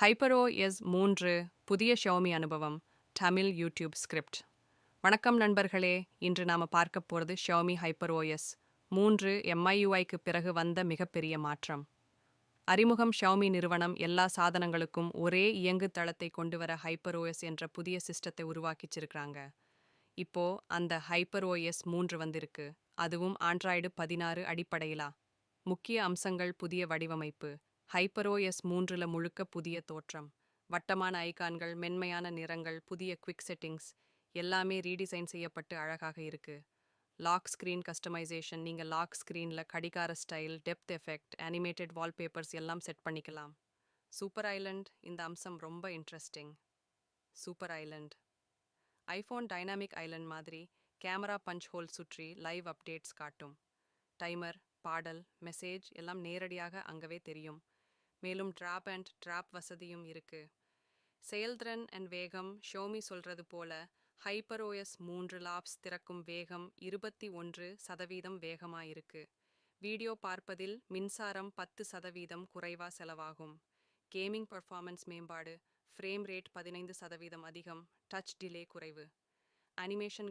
ஹைப்பரோ S மூன்று புதிய Xiaomi அனுபவம் தமிழ் யூடியூப் ஸ்கிரிப்ட் வணக்கம் நண்பர்களே இன்று நாம் பார்க்க போகிறது ஷவுமி ஹைப்பர் ஓஎஸ் மூன்று எம்ஐயுஐக்கு பிறகு வந்த மிகப்பெரிய மாற்றம். அறிமுகம் ஷவுமி நிறுவனம் எல்லா சாதனங்களுக்கும் ஒரே இயங்கு தளத்தை கொண்டு வர ஹைப்பர் ஓஎஸ் என்ற புதிய சிஸ்டத்தை உருவாக்கிச்சிருக்கிறாங்க இப்போ அந்த ஹைப்பர் ஓஎஸ் மூன்று வந்திருக்கு. அதுவும் ஆண்ட்ராய்டு பதினாறு அடிப்படையிலா. முக்கிய அம்சங்கள் புதிய வடிவமைப்பு. ஹைப்பரோஎஸ் மூன்றுல முழுக்க புதிய தோற்றம். வட்டமான ஐகான்கள் மென்மையான நிறங்கள் புதிய குவிக் செட்டிங்ஸ் எல்லாமே ரீடிசைன் செய்யப்பட்டு அழகாக இருக்கு. லாக் ஸ்க்ரீன் கஸ்டமைசேஷன் நீங்கள் லாக் ஸ்க்ரீனில் கடிகார style depth effect animated wallpapers எல்லாம் செட் பண்ணிக்கலாம். சூப்பர் ஐலண்ட் இந்த அம்சம் ரொம்ப interesting. Super island. IPhone dynamic island மாதிரி கேமரா பஞ்ச் ஹோல் சுற்றி லைவ் அப்டேட்ஸ் காட்டும். டைமர் பாடல் மெசேஜ் எல்லாம் நேரடியாக அங்கவே தெரியும். மேலும் ட்ராப் அண்ட் ட்ராப் வசதியும் இருக்கு. செயல்திறன் அண்ட் வேகம் ஷோமி சொல்றது போல ஹைப்பர்ஓஎஸ் மூன்று லாப்ஸ் திறக்கும் வேகம் இருபத்தி ஒன்று சதவீதம் வேகமா இருக்கு. வீடியோ பார்ப்பதில் மின்சாரம் பத்து சதவீதம் குறைவா செலவாகும். கேமிங் பர்ஃபார்மன்ஸ் மேம்பாடு ஃப்ரேம் ரேட் பதினைந்து சதவீதம் அதிகம் டச் டிலே குறைவு. அனிமேஷன்